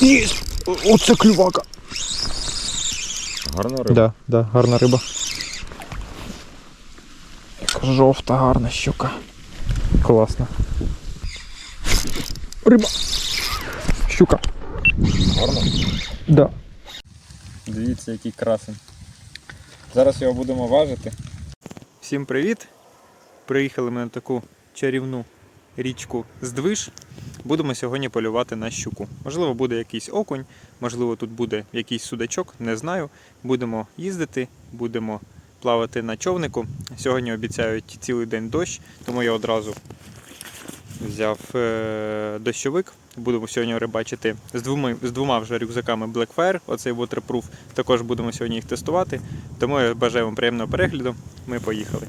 Є! Оце клювака. Гарна риба. Да, да, гарна риба. Яка жовта, гарна щука. Класно. Риба. Щука. Гарна? Да. Дивіться, який красень. Зараз його будемо важити. Всім привіт! Приїхали ми на таку чарівну річку Здвиж. Будемо сьогодні полювати на щуку. Можливо, буде якийсь окунь, можливо, тут буде якийсь судачок, не знаю. Будемо їздити, будемо плавати на човнику. Сьогодні обіцяють цілий день дощ, тому я одразу взяв е- дощовик. Будемо сьогодні рибачити з двома, з двома вже рюкзаками Blackfire, оцей waterproof. Також будемо сьогодні їх тестувати. Тому я бажаю вам приємного перегляду. Ми поїхали.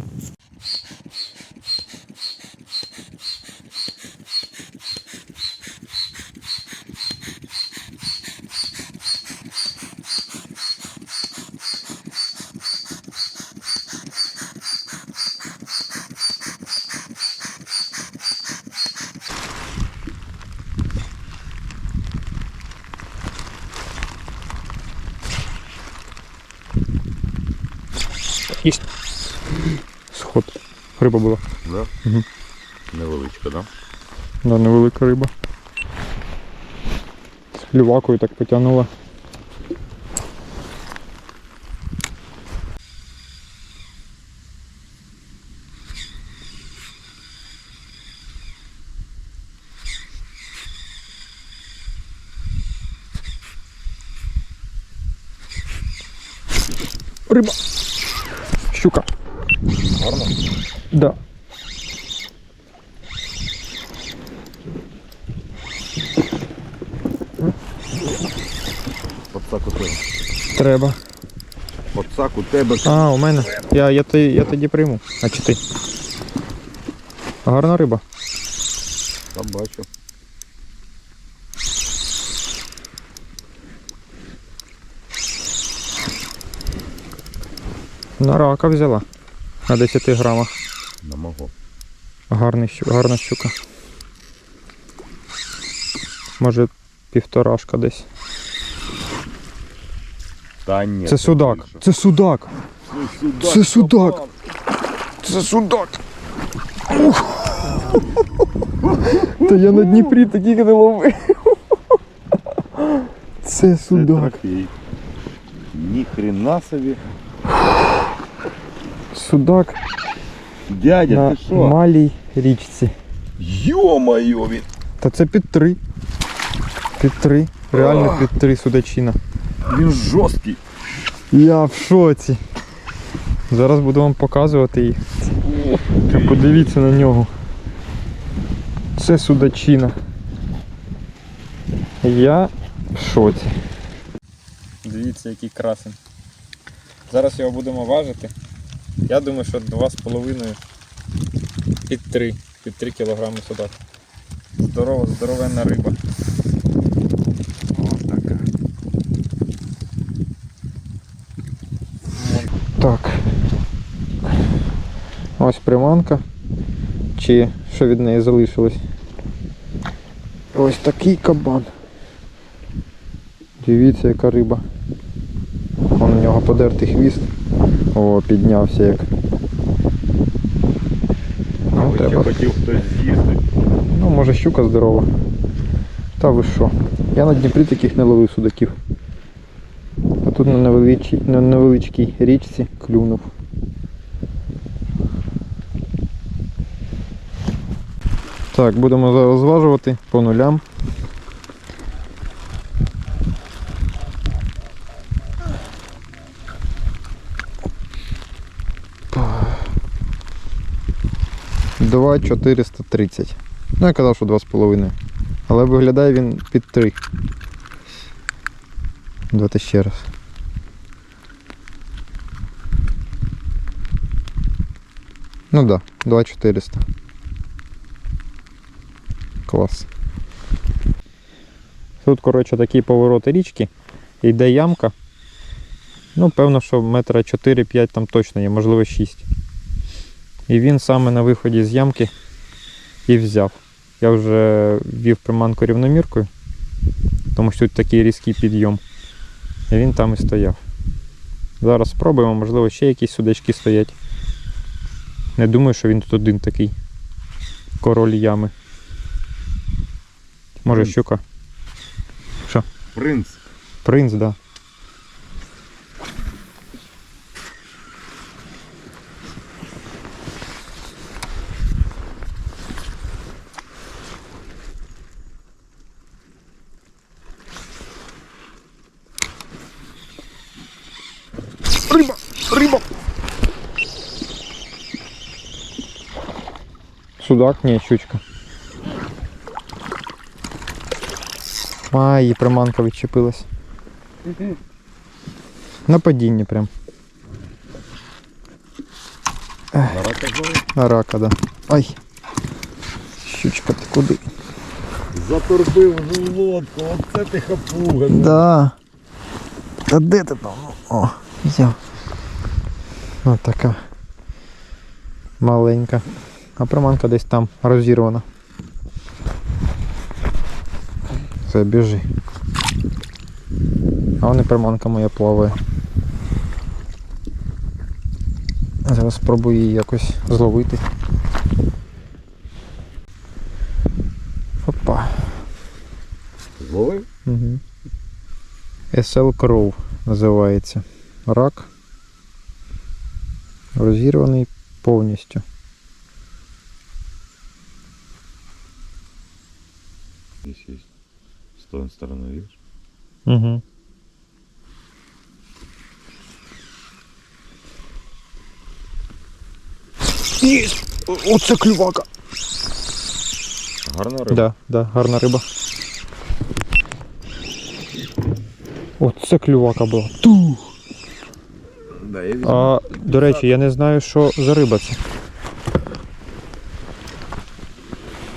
Єсть. Сход. Риба була. Да? Мгм. Невеличка, да? Да, невелика риба. З клювакою так потягнула. Риба. Щука. Гарна? Да. Подсак у тебе. Треба. Подсак у тебе. А, у мене. Я, я, тоді- я тоді прийму. А чи ти? Гарна риба. Та бачу. На рака взяла. На 10 грамах. На мого. Гарний, гарна щука. Може півторашка десь. Та ні. Це судак. більше. Це судак. Це судак. Це судак. Це судак. Ух. Та я на Дніпрі таких не ловив. Це Це судак. трофей. Ні хрена собі. Судак Дядя, на ти що? малій річці. Йо-моє, він. Та це під три. Під три. Реально під три судачина. Він жорсткий. Я в шоці. Зараз буду вам показувати їх. Та Подивіться на нього. Це судачина. Я в шоці. Дивіться, який красень. Зараз його будемо важити. Я думаю, що 2,5 під 3, під 3 кг судак. Здорова, здоровенна риба. Ось така. Так. Ось приманка. Чи що від неї залишилось? Ось такий кабан. Дивіться, яка риба. Вон у нього подертий хвіст. О, піднявся як. Ну, треба. хотів хтось з'їсти. Ну, може щука здорова. Та ви що? Я на Дніпрі таких не ловив судаків. А тут на невеличкій, на невеличкій річці клюнув. Так, будемо зараз зважувати по нулям. Два 430. Ну, я казав, що 2,5. Але виглядає він під 3. Давайте ще раз. Ну да, 2400. Клас. Тут, коротше, такі повороти річки. Йде ямка. Ну, певно, що метра 4-5 там точно є, можливо 6. І він саме на виході з ямки і взяв. Я вже ввів приманку рівноміркою. тому що тут такий різкий підйом. І він там і стояв. Зараз спробуємо, можливо, ще якісь судачки стоять. Не думаю, що він тут один такий. Король ями. Може Принц. щука? Принц. Принц, да. Судак, ні, щучка. А, її приманка відчепилась. На падінні прям. На рака, да. Ай. Щучка, ти куди? Заторбив лодку, оце ти хапуга. Да. Та де ти там? О, взяв. Ось така. Маленька. А приманка десь там розірвана. Все, біжи. А вон і приманка моя плаває. Зараз спробую її якось зловити. Опа. Зловив? Угу. SL Crow називається. Рак. Розірваний повністю. Здесь есть. С той стороны, видишь? Угу. Оце клювака. Гарна риба. Да, да, гарна риба. Оце клювака була. Тух! Да, я вижу. А, до речі, я не знаю, що за риба це.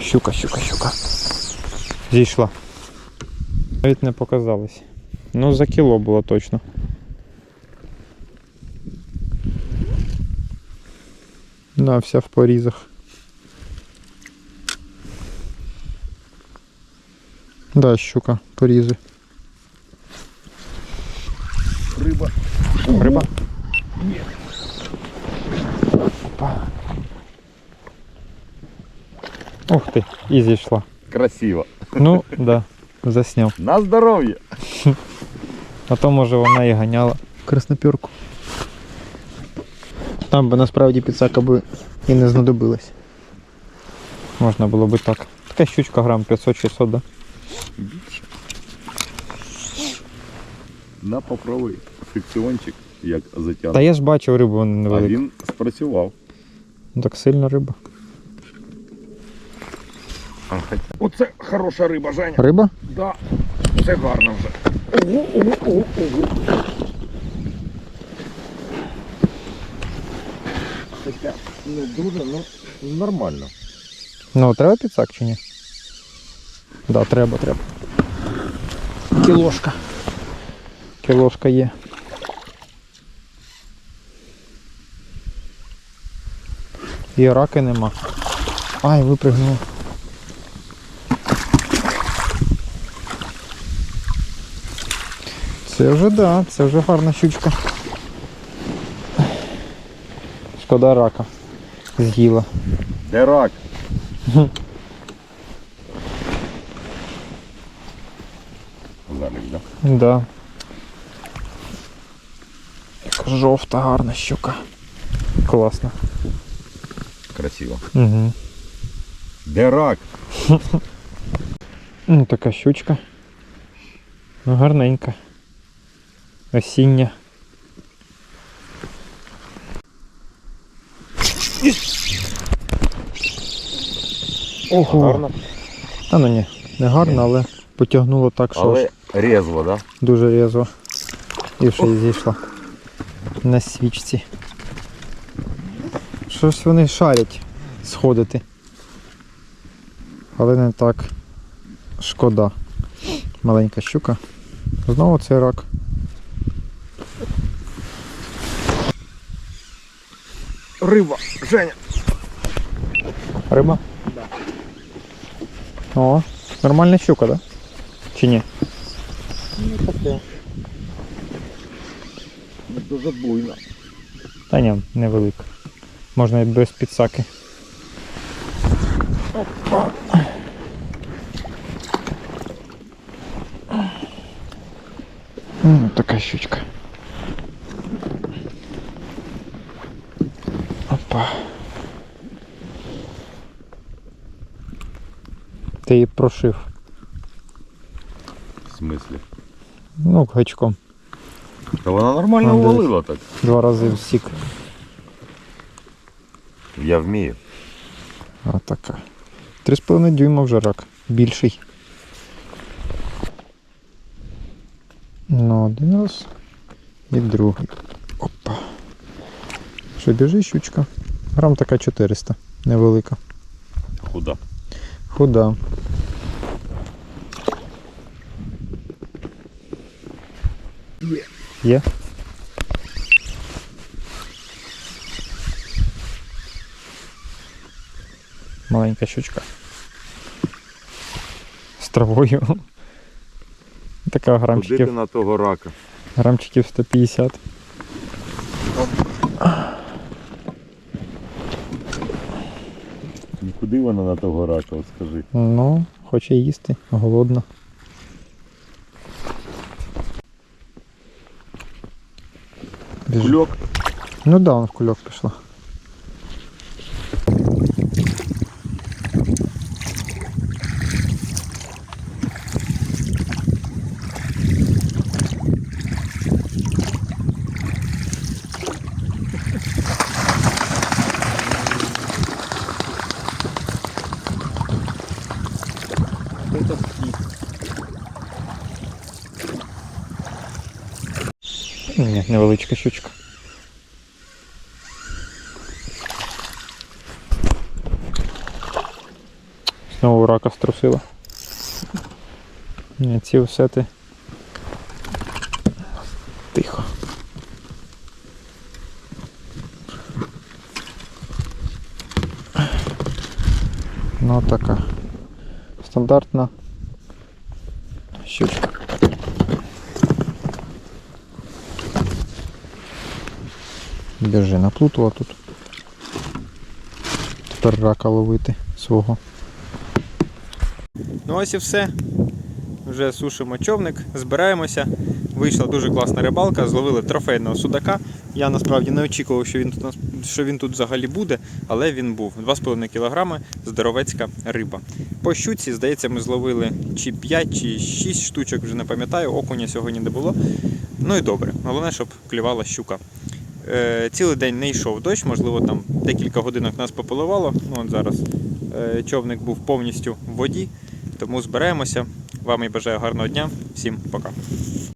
Щука, щука, щука. Зійшла. Навіть не показалось. Ну, за кіло було точно. На, вся в порізах. Да, щука, порізи. Риба. Риба? Ух ти, і зійшла. Красиво. Ну, да, засняв. На здоров'я. А то може вона і ганяла краснопірку. Там би насправді підсака би і не знадобилась. Можна було би так. Така щучка грам 500-600, да? Більше. На попробуй фрикціончик, як Та я ж бачив рибу вона А він спрацював. Ну, Так сильно риба. Хоча Оце хороша риба, Женя. Риба? Да. Це гарно вже. Ого, ого, ого, ого. Таке, ну дуже, ну нормально. Ну, треба підсак чи ні? Да, треба, треба. Кілошка. Кілошка є. І раки нема. Ай, випригнув. Це вже да, це вже гарна щучка. Шкода рака. З'їла. Де рак? Залік, да? Да. Яка жовта, гарна щука. Класно. Красиво. Угу. Де рак? Ну, така щучка. Ну, гарненька. Осіння. Ого. Гарно. Та ну ні, не гарно, але потягнуло так, що Але аж резво, да? дуже різво. І ще й зійшла. На свічці. Щось вони шарять сходити. Але не так шкода. Маленька щука. Знову цей рак. Риба, Женя. Риба? О, нормальна щука, да? Чи ні? Ну таке. Не дуже буйно. Та ні, невелика. Можна і без підсаки. Ну, така щучка. Опа. Ти її прошив. В смислі? Ну, гачком. Та вона нормально увалила так. Два рази всік. Я вмію. Отака. Три з половиною дюйма вже рак. Більший. Ну, один раз. І другий. Опа. Що біжить щучка? Грам така 400. Невелика. Худа. Худа. Є? Маленька щучка. З травою. Така Куди ти грамчиків, на того рака? грамчиків 150. Нікуди вона на того рака, от скажи. Ну, хоче їсти, голодна. Біжи. Кульок. Ну да, вона в кульок пішла. Ні, невеличка щучка. Знову рака струсила. Ні, ці все ти. Тихо. Ну така. Стандартна щучка. Біжи наплутала тут. Тепер рака ловити свого. Ну ось і все. Вже сушимо човник, збираємося. Вийшла дуже класна рибалка, зловили трофейного судака. Я насправді не очікував, що він тут що він тут взагалі буде, але він був. 2,5 кг здоровецька риба. По щуці, здається, ми зловили чи 5, чи 6 штучок, вже не пам'ятаю, окуня сьогодні не було. Ну і добре. Головне, щоб клювала щука. Е, цілий день не йшов дощ, можливо, там декілька годинок нас пополивало. Ну, от зараз е, човник був повністю в воді, тому збираємося. Вам і бажаю гарного дня. Всім пока.